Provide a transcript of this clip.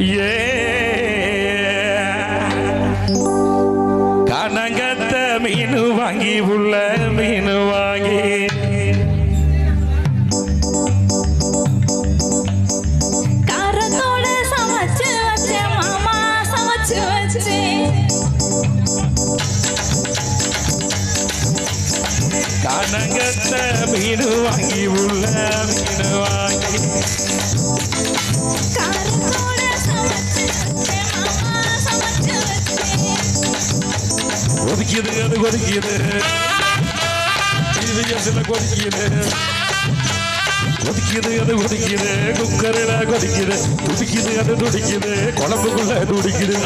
ஏ கனகத்த மீன் வாங்கி உள்ள மீன் வாங்கி. கனகத்த மீன் வாங்கி உள்ள மீன் வாங்கி. கொதிக்குது அது கொதிக்குது இது எதுல கொதிக்குது கொதிக்குது அது கொதிக்குது குக்கரில் கொதிக்குது துடிக்குது அது துடிக்குது குழம்புக்குள்ள துடிக்குது